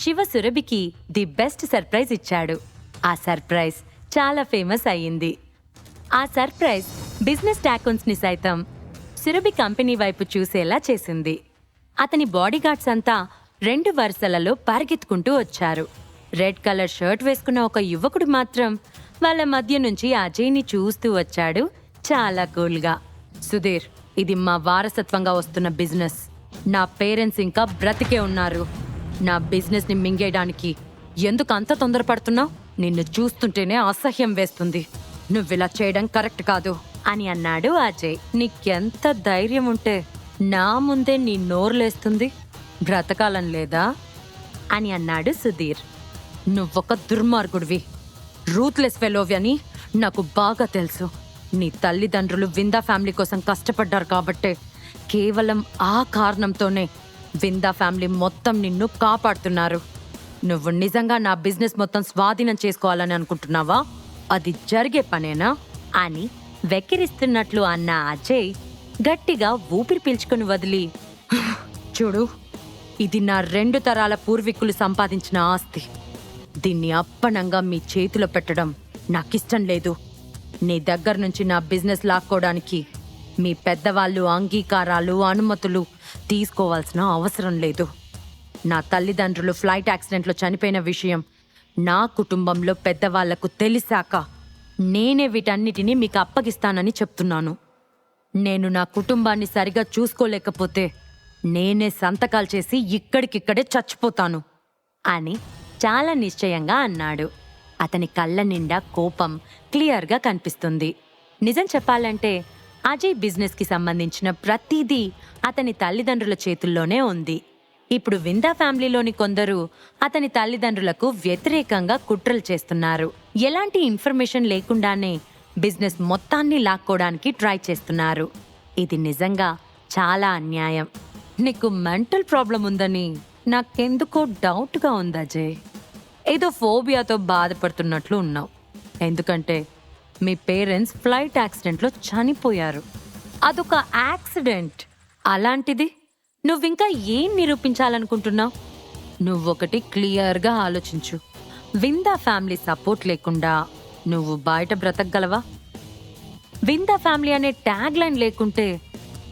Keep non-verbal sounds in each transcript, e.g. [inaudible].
శివ సురభికి the best surprise ఇచ్చాడు. ఆ సర్ప్రైజ్ చాలా ఫేమస్ అయ్యింది. ఆ సర్ప్రైజ్ బిజినెస్ టాకూన్స్ని సైతం సురభి కంపెనీ వైపు చూసేలా చేసింది. అతని బాడీగార్డ్స్ అంతా రెండు వరుసలలో పరిగెత్తుకుంటూ వచ్చారు. రెడ్ కలర్ షర్ట్ వేసుకున్న ఒక యువకుడు మాత్రం వాళ్ళ మధ్య నుంచి అజయ్ని చూస్తూ వచ్చాడు. చాలా కూల్గా. సుధీర్ ఇది మా వారసత్వంగా వస్తున్న బిజినెస్. నా పేరెంట్స్ ఇంకా బ్రతికే ఉన్నారు. నా బిజినెస్ని మింగేయడానికి ఎందుకు అంత తొందరపడుతున్నావు నిన్ను చూస్తుంటేనే అసహ్యం వేస్తుంది. నువ్విలా చేయడం కరెక్ట్ కాదు. అని అన్నాడు అజయ్. నీకెంత ధైర్యం ఉంటే నా ముందే నీ నోరులేస్తుంది? బ్రతకాలం లేదా? అని అన్నాడు సుధీర్. నువ్వొక దుర్మార్గుడివి. రూత్లెస్ ఫెలోవి అని నాకు బాగా తెలుసు. నీ తల్లిదండ్రులు విందా ఫ్యామిలీ కోసం కష్టపడ్డారు కాబట్టే కేవలం ఆ కారణంతోనే విందా ఫ్యామిలీ మొత్తం నిన్ను కాపాడుతున్నారు. నువ్వు నిజంగా నా బిజినెస్ మొత్తం స్వాధీనం చేసుకోవాలని అనుకుంటున్నావా? అది జరిగే పనేనా? అని వెక్కిరిస్తున్నట్లు అన్న అజయ్ గట్టిగా ఊపిరి పీల్చుకుని వదిలి చూడు ఇది నా రెండు తరాల పూర్వీకులు సంపాదించిన ఆస్తి. దీన్ని అప్పనంగా మీ చేతిలో పెట్టడం నాకిష్టం లేదు. నీ దగ్గర నుంచి నా బిజినెస్ లాక్కోవడానికి మీ పెద్దవాళ్ళు అంగీకారాలు అనుమతులు తీసుకోవాల్సిన అవసరం లేదు. నా తల్లిదండ్రులు ఫ్లైట్ యాక్సిడెంట్లో చనిపోయిన విషయం నా కుటుంబంలో పెద్దవాళ్ళకు తెలిసాక నేనే వీటన్నిటినీ మీకు అప్పగిస్తానని చెప్తున్నాను. నేను నా కుటుంబాన్ని సరిగా చూసుకోలేకపోతే నేనే సంతకాలు చేసి ఇక్కడికిక్కడే చచ్చిపోతాను అని చాలా నిశ్చయంగా అన్నాడు. అతని కళ్ళ నిండా కోపం క్లియర్గా కనిపిస్తుంది. నిజం చెప్పాలంటే అజయ్ బిజినెస్కి సంబంధించిన ప్రతిదీ అతని తల్లిదండ్రుల చేతుల్లోనే ఉంది. ఇప్పుడు విందా ఫ్యామిలీలోని కొందరు అతని తల్లిదండ్రులకు వ్యతిరేకంగా కుట్రలు చేస్తున్నారు. ఎలాంటి ఇన్ఫర్మేషన్ లేకుండానే బిజినెస్ మొత్తాన్ని లాక్కోవడానికి ట్రై చేస్తున్నారు. ఇది నిజంగా చాలా అన్యాయం. నీకు మెంటల్ ప్రాబ్లం ఉందని నాకెందుకో డౌట్గా ఉంది అజయ్. ఏదో ఫోబియాతో బాధపడుతున్నట్లు ఉన్నావు. ఎందుకంటే మీ పేరెంట్స్ ఫ్లైట్ యాక్సిడెంట్లో చనిపోయారు. అదొక యాక్సిడెంట్. అలాంటిది నువ్వింకా ఏం నిరూపించాలనుకుంటున్నావు? నువ్వొకటి క్లియర్గా ఆలోచించు. విందా ఫ్యామిలీ సపోర్ట్ లేకుండా నువ్వు బయట బ్రతకగలవా? విందా ఫ్యామిలీ అనే ట్యాగ్ లైన్ లేకుంటే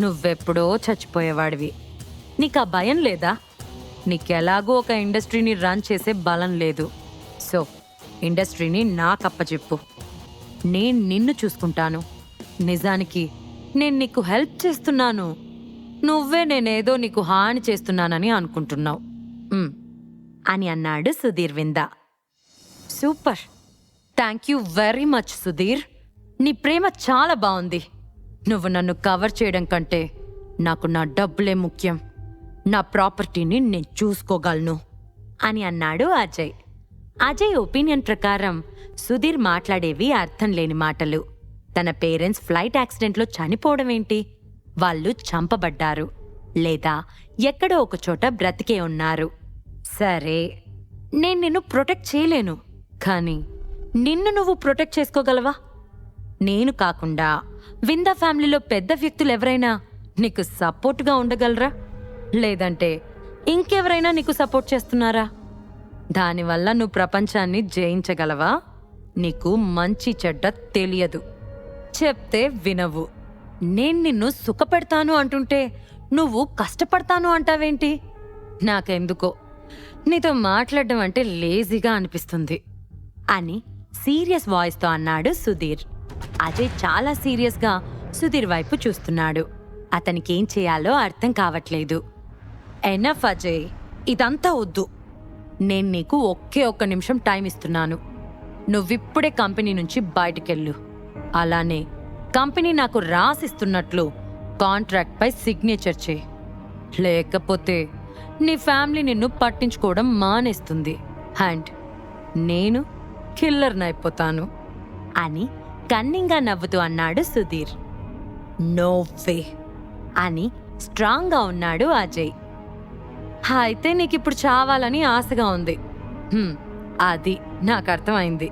నువ్వెప్పుడో చచ్చిపోయేవాడివి. నీకు ఆ భయం లేదా? నీకెలాగో ఒక ఇండస్ట్రీని రన్ చేసే బలం లేదు. సో ఇండస్ట్రీని నాకప్పచెప్పు. నేను నిన్ను చూసుకుంటాను. నిజానికి నేను నీకు హెల్ప్ చేస్తున్నాను. నువ్వే నేనేదో నీకు హాని చేస్తున్నానని అనుకుంటున్నావు. అని అన్నాడు Sudheer విందా. Super. Thank you very much Sudheer. నీ ప్రేమ చాలా బాగుంది. నువ్వు నన్ను కవర్ చేయడం కంటే నాకు నా డబ్బులే ముఖ్యం. నా ప్రాపర్టీని నేను చూసుకోగలను అని అన్నాడు అజయ్. అజయ్ ఒపీనియన్ ప్రకారం సుధీర్ మాట్లాడేవి అర్థం లేని మాటలు. తన పేరెంట్స్ ఫ్లైట్ యాక్సిడెంట్లో చనిపోవడం ఏంటి? వాళ్ళు చంపబడ్డారు. లేదా ఎక్కడో ఒకచోట బ్రతికే ఉన్నారు. సరే నేను నిన్ను ప్రొటెక్ట్ చేయలేను. కానీ నిన్ను నువ్వు ప్రొటెక్ట్ చేసుకోగలవా? నేను కాకుండా విందా ఫ్యామిలీలో పెద్ద వ్యక్తులు ఎవరైనా నీకు సపోర్ట్గా ఉండగలరా? లేదంటే ఇంకెవరైనా నీకు సపోర్ట్ చేస్తున్నారా? దానివల్ల నువ్వు ప్రపంచాన్ని జయించగలవా? నీకు మంచి చెడ్డ తెలియదు. చెప్తే వినవు. నేను నిన్ను సుఖపెడతాను అంటుంటే నువ్వు కష్టపడతాను అంటావేంటి? నాకెందుకో. నీతో మాట్లాడడం అంటే లేజీగా అనిపిస్తుంది. అని సీరియస్ వాయిస్తో అన్నాడు సుధీర్. అజయ్ చాలా సీరియస్గా సుధీర్ వైపు చూస్తున్నాడు. అతనికేం చేయాలో అర్థం కావట్లేదు. ఎనఫ్ అజయ్ ఇదంతా వద్దు. నేను నీకు ఒకే ఒక్క నిమిషం టైం ఇస్తున్నాను. నువ్విప్పుడే కంపెనీ నుంచి బయటికెళ్ళు. అలానే కంపెనీ నాకు రాసిస్తున్నట్లు కాంట్రాక్ట్పై సిగ్నేచర్ చేయి. లేకపోతే నీ ఫ్యామిలీ నిన్ను పట్టించుకోవడం మానేస్తుంది. అండ్ నేను కిల్లర్నైపోతాను అని కన్నింగా నవ్వుతూ అన్నాడు సుధీర్. నో వే అని స్ట్రాంగ్గా ఉన్నాడు అజయ్. అయితే నీకు ఇప్పుడు చావాలని ఆశగా ఉంది. అది నాకు అర్థమైంది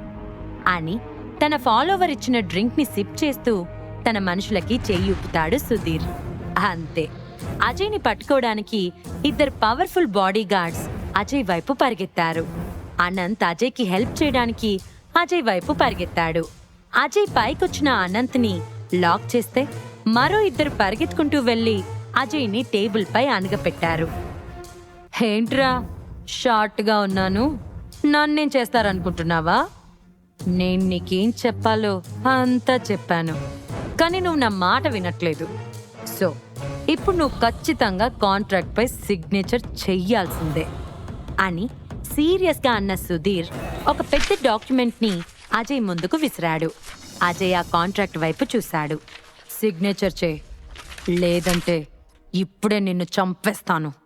అని తన ఫాలోవర్ ఇచ్చిన డ్రింక్ని సిప్ చేస్తూ తన మనుషులకి చెయ్యి ఊపుతాడు సుధీర్. అంతే. అజయ్ని పట్టుకోవడానికి ఇద్దరు పవర్ఫుల్ బాడీ గార్డ్స్ అజయ్ వైపు పరిగెత్తారు. అనంత్ అజయ్కి హెల్ప్ చేయడానికి అజయ్ వైపు పరిగెత్తాడు. అజయ్ పైకొచ్చిన అనంత్ని లాక్ చేస్తే మరో ఇద్దరు పరిగెత్తుకుంటూ వెళ్ళి అజయ్ని టేబుల్పై అనగపెట్టారు. ఏంట్రా? షార్ట్గా ఉన్నాను. నన్ను నేను చేస్తారనుకుంటున్నావా? నేను నీకేం చెప్పాలో అంతా చెప్పాను. కానీ నువ్వు నా మాట వినట్లేదు. సో ఇప్పుడు నువ్వు ఖచ్చితంగా కాంట్రాక్ట్పై సిగ్నేచర్ చెయ్యాల్సిందే అని సీరియస్గా అన్న సుధీర్ ఒక పెద్ద డాక్యుమెంట్ని అజయ్ ముందుకు విసిరాడు. అజయ్ ఆ కాంట్రాక్ట్ వైపు చూశాడు. సిగ్నేచర్ చే లేదంటే ఇప్పుడే నిన్ను చంపేస్తాను.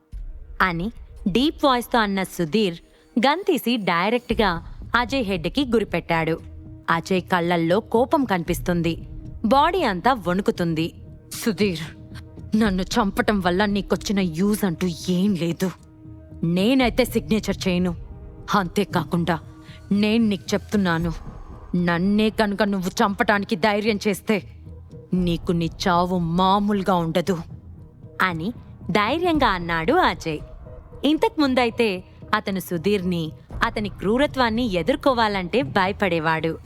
అని డీప్ వాయిస్తో అన్న సుధీర్ గన్ తీసి డైరెక్ట్గా అజయ్ హెడ్కి గురిపెట్టాడు. అజయ్ కళ్ళల్లో కోపం కనిపిస్తుంది. బాడీ అంతా వణుకుతుంది. సుధీర్ నన్ను చంపటం వల్ల నీకొచ్చిన యూజ్ అంటూ ఏం లేదు. నేనైతే సిగ్నేచర్ చేయను. అంతేకాకుండా నేను నీకు చెప్తున్నాను. నన్నే కనుక నువ్వు చంపటానికి ధైర్యం చేస్తే నీకు నీ చావు మామూలుగా ఉండదు. అని ధైర్యంగా అన్నాడు అజయ్. ఇంతకు ముందైతే అతను సుధీర్ని అతని క్రూరత్వాన్ని ఎదుర్కోవాలంటే భయపడేవాడు.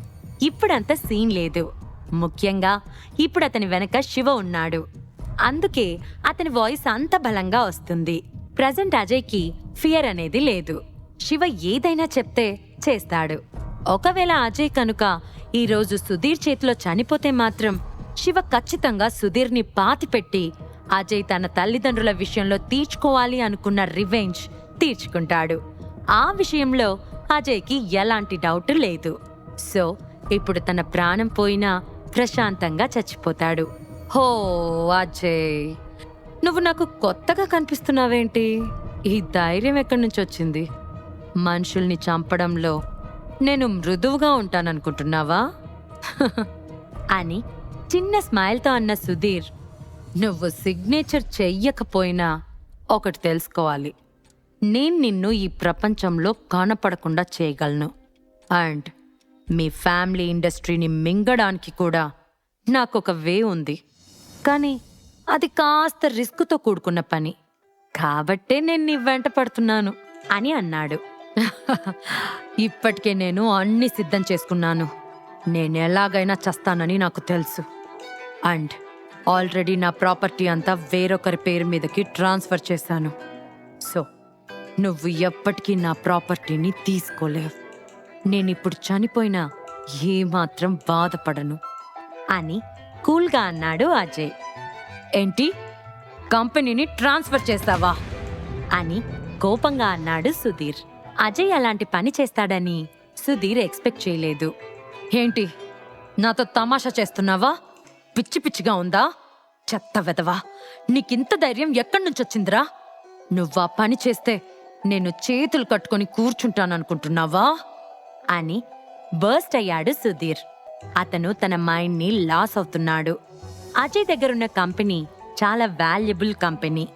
ఇప్పుడంత సీన్ లేదు. ముఖ్యంగా ఇప్పుడు అతని వెనక శివ ఉన్నాడు. అందుకే అతని వాయిస్ అంత బలంగా వస్తుంది. ప్రజెంట్ అజయ్కి ఫియర్ అనేది లేదు. శివ ఏదైనా చెప్తే చేస్తాడు. ఒకవేళ అజయ్ కనుక ఈరోజు సుధీర్ చేతిలో చనిపోతే మాత్రం శివ ఖచ్చితంగా సుధీర్ని పాతిపెట్టి అజయ్ తన తల్లిదండ్రుల విషయంలో తీర్చుకోవాలి అనుకున్న రివెంజ్ తీర్చుకుంటాడు. ఆ విషయంలో అజయ్కి ఎలాంటి డౌట్ లేదు. సో ఇప్పుడు తన ప్రాణం పోయినా ప్రశాంతంగా చచ్చిపోతాడు. హో అజయ్! నువ్వు నాకు కొత్తగా కనిపిస్తున్నావేంటి? ఈ ధైర్యం ఎక్కడి నుంచి వచ్చింది? మనుషుల్ని చంపడంలో నేను మృదువుగా ఉంటాననుకుంటున్నావా? [laughs] అని చిన్న స్మైల్తో అన్న సుధీర్ నువ్వు సిగ్నేచర్ చెయ్యకపోయినా ఒకటి తెలుసుకోవాలి. నేను నిన్ను ఈ ప్రపంచంలో కనపడకుండా చేయగలను. అండ్ మీ ఫ్యామిలీ ఇండస్ట్రీని మింగడానికి కూడా నాకు ఒక వే ఉంది. కానీ అది కాస్త రిస్క్తో కూడుకున్న పని. కాబట్టే నేను నీ వెంట పడుతున్నాను అని అన్నాడు. [laughs] ఇప్పటికే నేను అన్ని సిద్ధం చేసుకున్నాను. నేను ఎలాగైనా చస్తానని నాకు తెలుసు. అండ్ ఆల్రెడీ నా ప్రాపర్టీ అంతా వేరొకరి పేరు మీదకి ట్రాన్స్ఫర్ చేశాను. సో నువ్వు ఎప్పటికీ నా ప్రాపర్టీని తీసుకోలేవు. నేను ఇప్పుడు చనిపోయినా ఏమాత్రం బాధపడను అని కూల్గా అన్నాడు అజయ్. ఏంటి? కంపెనీని ట్రాన్స్ఫర్ చేస్తావా? అని కోపంగా అన్నాడు సుధీర్. అజయ్ అలాంటి పని చేస్తాడని సుధీర్ ఎక్స్పెక్ట్ చేయలేదు. ఏంటి? నాతో తమాషా చేస్తున్నావా? పిచ్చి పిచ్చిగా ఉందా? చెత్త వెదవా. నీకింత ధైర్యం ఎక్కడి నుంచి వచ్చిందిరా నువ్వా పని చేస్తే నేను చేతులు కట్టుకొని కూర్చుంటాననుకుంటున్నావా? అని బర్స్ట్ అయ్యాడు సుధీర్. అతను తన మైండ్ని లాస్ అవుతున్నాడు. అజయ్ దగ్గరున్న కంపెనీ చాలా వాల్యుబుల్ కంపెనీ.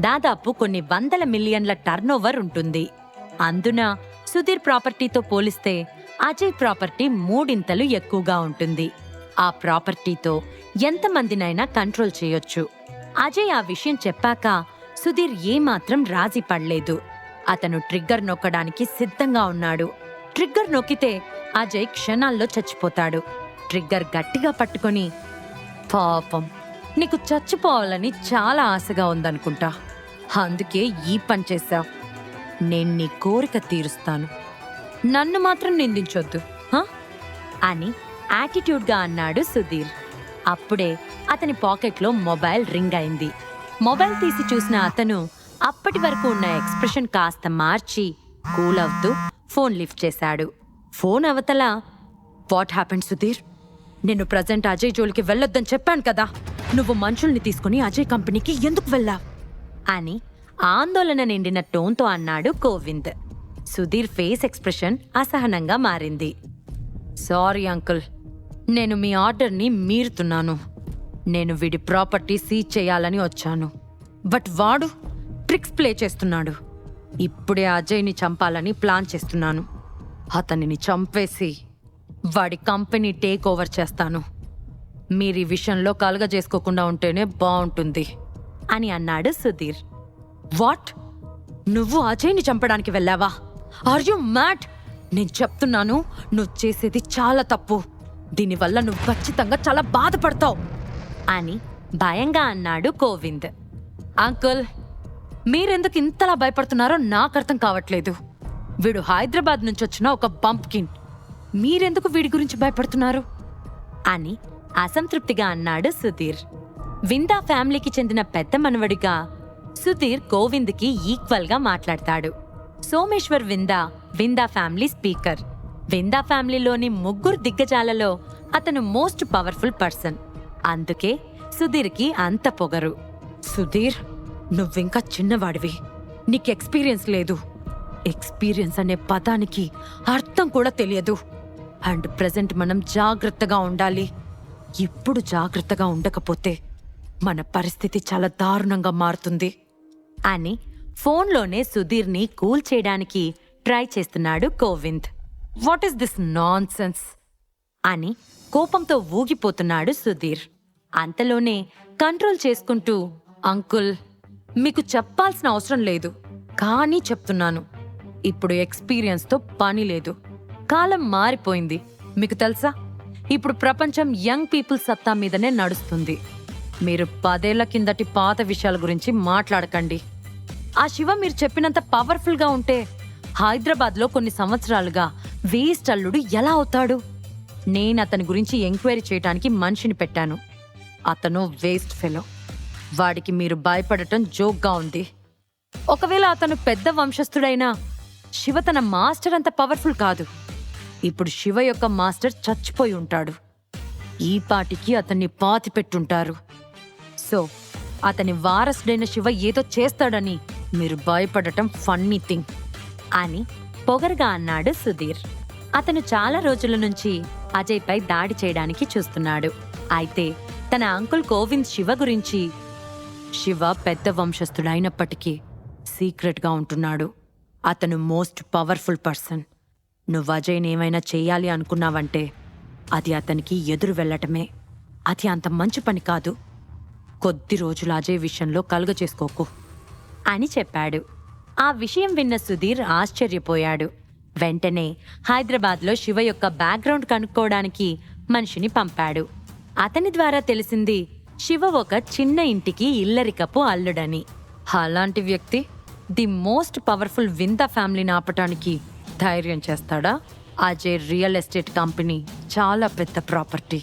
దాదాపు కొన్ని వందల మిలియన్ల టర్నోవర్ ఉంటుంది. అందున సుధీర్ ప్రాపర్టీతో పోలిస్తే అజయ్ ప్రాపర్టీ మూడింతలు ఎక్కువగా ఉంటుంది. ఆ ప్రాపర్టీతో ఎంతమందినైనా కంట్రోల్ చేయొచ్చు. అజయ్ ఆ విషయం చెప్పాక సుధీర్ ఏమాత్రం రాజీ పడలేదు. అతను ట్రిగ్గర్ నొక్కడానికి సిద్ధంగా ఉన్నాడు. ట్రిగ్గర్ నొక్కితే అజయ్ క్షణాల్లో చచ్చిపోతాడు. ట్రిగ్గర్ గట్టిగా పట్టుకొని పాపం నీకు చచ్చిపోవాలని చాలా ఆశగా ఉందనుకుంటా. అందుకే ఈ పని చేశావు నేను నీ కోరిక తీరుస్తాను. నన్ను మాత్రం నిందించొద్దు అని యాటిట్యూడ్గా అన్నాడు సుధీర్. అప్పుడే అతని పాకెట్లో మొబైల్ రింగ్ అయింది. మొబైల్ తీసి చూసిన అతను అప్పటి వరకు ఉన్న ఎక్స్ప్రెషన్ కాస్త మార్చి కూల్ అవుతూ ఫోన్ లిఫ్ట్ చేశాడు. ఫోన్ అవతల వాట్ హ్యాపెండ్ సుధీర్? నేను ప్రజెంట్ అజయ్ జోలికి వెళ్ళొద్దని చెప్పాను కదా. నువ్వు మనుషుల్ని తీసుకుని అజయ్ కంపెనీకి ఎందుకు వెళ్ళావు? అని ఆందోళన నిండిన టోన్తో అన్నాడు కోవింద్ సుధీర్ ఫేస్ ఎక్స్ప్రెషన్ అసహనంగా మారింది. సారీ అంకుల్ నేను మీ ఆర్డర్ని మీరుతున్నాను. నేను వీడి ప్రాపర్టీ సీజ్ చేయాలని వచ్చాను. బట్ వాడు ట్రిక్స్ ప్లే చేస్తున్నాడు. ఇప్పుడే అజయ్ని చంపాలని ప్లాన్ చేస్తున్నాను. అతనిని చంపేసి వాడి కంపెనీ టేక్ ఓవర్ చేస్తాను. మీరు ఈ విషయంలో కలగజేసుకోకుండా ఉంటేనే బాగుంటుంది. అని అన్నాడు సుధీర్. వాట్? నువ్వు అజయ్ని చంపడానికి వెళ్ళావా? ఆర్ యు మ్యాట్ నేను చెప్తున్నాను నువ్వు చేసేది చాలా తప్పు. దీనివల్ల నువ్వు ఖచ్చితంగా చాలా బాధపడతావు. అని భయంగా అన్నాడు కోవింద్ అంకుల్ మీరెందుకు ఇంతలా భయపడుతున్నారో నాకు అర్థం కావట్లేదు. వీడు హైదరాబాద్ నుంచి వచ్చిన ఒక బంప్కిన్ మీరెందుకు వీడి గురించి భయపడుతున్నారు? అని అసంతృప్తిగా అన్నాడు సుధీర్. విందా ఫ్యామిలీకి చెందిన పెద్ద మనవడిగా సుధీర్ గోవింద్కి ఈక్వల్గా మాట్లాడతాడు. Someshwar Vinda Vinda family speaker. విందా ఫ్యామిలీలోని ముగ్గురు దిగ్గజాలలో అతను మోస్ట్ పవర్ఫుల్ పర్సన్. అందుకే సుధీర్కి అంత పొగరు. సుధీర్ నువ్వింకా చిన్నవాడివి. నీకు ఎక్స్పీరియన్స్ లేదు. ఎక్స్పీరియన్స్ అనే పదానికి అర్థం కూడా తెలియదు. అండ్ ప్రజెంట్ మనం జాగ్రత్తగా ఉండాలి. ఇప్పుడు జాగ్రత్తగా ఉండకపోతే మన పరిస్థితి చాలా దారుణంగా మారుతుంది. అని ఫోన్లోనే సుధీర్ని కూల్ చేయడానికి ట్రై చేస్తున్నాడు కోవింద్ వాట్ ఈస్ దిస్ నాన్ అని కోపంతో ఊగిపోతున్నాడు సుధీర్. అంతలోనే కంట్రోల్ చేసుకుంటూ అంకుల్ మీకు చెప్పాల్సిన అవసరం లేదు. కానీ చెప్తున్నాను. ఇప్పుడు ఎక్స్పీరియన్స్తో పని లేదు. కాలం మారిపోయింది. మీకు తెలుసా? ఇప్పుడు ప్రపంచం యంగ్ పీపుల్ సత్తా మీదనే నడుస్తుంది. మీరు పదేళ్ళ కిందటి పాత విషయాల గురించి మాట్లాడకండి. ఆ శివ మీరు చెప్పినంత పవర్ఫుల్గా ఉంటే హైదరాబాద్లో కొన్ని సంవత్సరాలుగా వేస్ట్ అల్లుడు ఎలా అవుతాడు? నేను అతని గురించి ఎంక్వైరీ చేయడానికి మనిషిని పెట్టాను. అతను వేస్ట్ ఫెలో. వాడికి మీరు భయపడటం జోక్గా ఉంది. ఒకవేళ అతను పెద్ద వంశస్థుడైనా శివ తన మాస్టర్ అంత పవర్ఫుల్ కాదు. ఇప్పుడు శివ యొక్క మాస్టర్ చచ్చిపోయి ఉంటాడు. ఈ పాటికి అతన్ని పాతి పెట్టుంటారు. సో అతని వారసుడైన శివ ఏదో చేస్తాడని మీరు భయపడటం ఫన్నీ థింగ్. అని పొగరుగా అన్నాడు సుధీర్. అతను చాలా రోజుల నుంచి అజయ్పై దాడి చేయడానికి చూస్తున్నాడు. అయితే తన అంకుల్ గోవింద్ శివ గురించి శివ పెద్ద వంశస్థుడైనప్పటికీ సీక్రెట్గా ఉంటున్నాడు. అతను మోస్ట్ పవర్ఫుల్ పర్సన్. నువ్వు అజయ్ని ఏమైనా చేయాలి అనుకున్నావంటే అది అతనికి ఎదురు వెళ్ళటమే. అది అంత మంచి పని కాదు. కొద్ది రోజులు అజయ్ విషయంలో కలుగ చేసుకోకు అని చెప్పాడు. ఆ విషయం విన్న సుధీర్ ఆశ్చర్యపోయాడు. వెంటనే హైదరాబాద్లో శివ యొక్క బ్యాక్గ్రౌండ్ కనుక్కోవడానికి మనిషిని పంపాడు. అతని ద్వారా తెలిసింది శివ ఒక చిన్న ఇంటికి ఇల్లరికపు అల్లుడని. అలాంటి వ్యక్తి ది మోస్ట్ పవర్ఫుల్ వింత ఫ్యామిలీని ఆపటానికి ధైర్యం చేస్తాడా? అజయ్ రియల్ ఎస్టేట్ కంపెనీ చాలా పెద్ద ప్రాపర్టీ.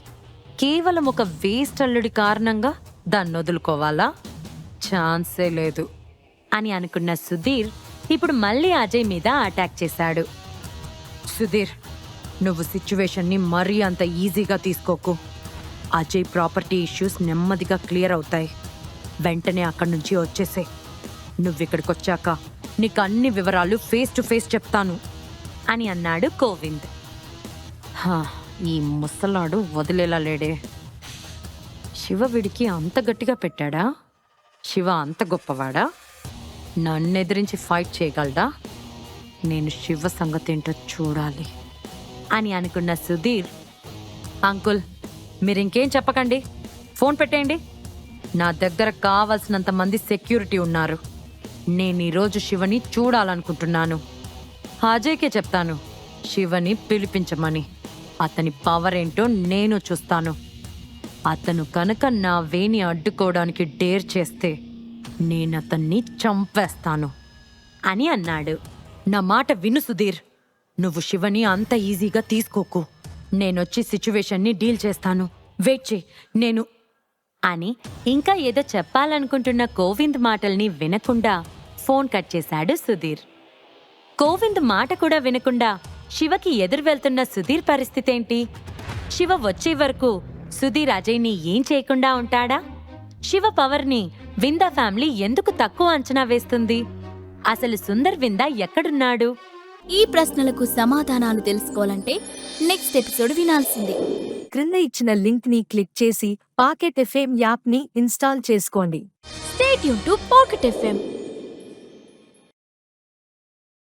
కేవలం ఒక వేస్ట్ అల్లుడి కారణంగా దాన్ని వదులుకోవాలా? ఛాన్సే లేదు. అని అనుకున్న సుధీర్ ఇప్పుడు మళ్ళీ అజయ్ మీద అటాక్ చేశాడు. సుధీర్ నువ్వు సిచ్యువేషన్ని మరీ అంత ఈజీగా తీసుకోకు. అజయ్ ప్రాపర్టీ ఇష్యూస్ నెమ్మదిగా క్లియర్ అవుతాయి. వెంటనే అక్కడి నుంచి వచ్చేసే నువ్విక్కడికి వచ్చాక నీకు అన్ని వివరాలు ఫేస్ టు ఫేస్ చెప్తాను. అని అన్నాడు గోవింద్. హా, ఈ ముసలాడు వదిలేలా లేడే. శివ వీడికి అంత గట్టిగా పెట్టాడా? శివ అంత గొప్పవాడా? నన్ను ఎదిరించి ఫైట్ చేయగలడా? నేను శివ సంగతి ఏంటో చూడాలి. అని అనుకున్న సుధీర్ అంకుల్ మీరు ఇంకేం చెప్పకండి? ఫోన్ పెట్టేయండి. నా దగ్గర కావాల్సినంత మంది సెక్యూరిటీ ఉన్నారు. నేను ఈరోజు శివని చూడాలనుకుంటున్నాను. అజయ్కే చెప్తాను శివని పిలిపించమని. అతని పవర్ ఏంటో నేను చూస్తాను. అతను కనుక నా వేని అడ్డుకోవడానికి డేర్ చేస్తే నేను అతన్ని చంపేస్తాను అని అన్నాడు. నా మాట విను సుధీర్. నువ్వు శివని అంత ఈజీగా తీసుకోకు. నేనొచ్చి సిచ్యువేషన్ని డీల్ చేస్తాను. వెయిట్ చేయి నేను అని ఇంకా ఏదో చెప్పాలనుకుంటున్న గోవింద్ మాటల్ని వినకుండా ఫోన్ కట్ చేశాడు సుధీర్. గోవింద్ మాట కూడా వినకుండా శివకి ఎదురు వెళ్తున్న సుధీర్ పరిస్థితి ఏంటి శివ వచ్చే వరకు సుధీర్ అజయ్ని ఏం చేయకుండా ఉంటాడా? శివ పవర్ని విందా ఫ్యామిలీ ఎందుకు తక్కువ అంచనా వేస్తుంది? అసలు సుందర్ విందా ఎక్కడున్నాడు? ఈ ప్రశ్నలకు సమాధానాలు తెలుసుకోవాలంటే నెక్స్ట్ ఎపిసోడ్ వినాల్సిందే. క్రింద ఇచ్చిన లింక్ని క్లిక్ చేసి పాకెట్ ఎఫ్ఎం యాప్ని ఇన్స్టాల్ చేసుకోండి. స్టేట్ యూన్ టు పాకెట్ ఎఫ్ఎం.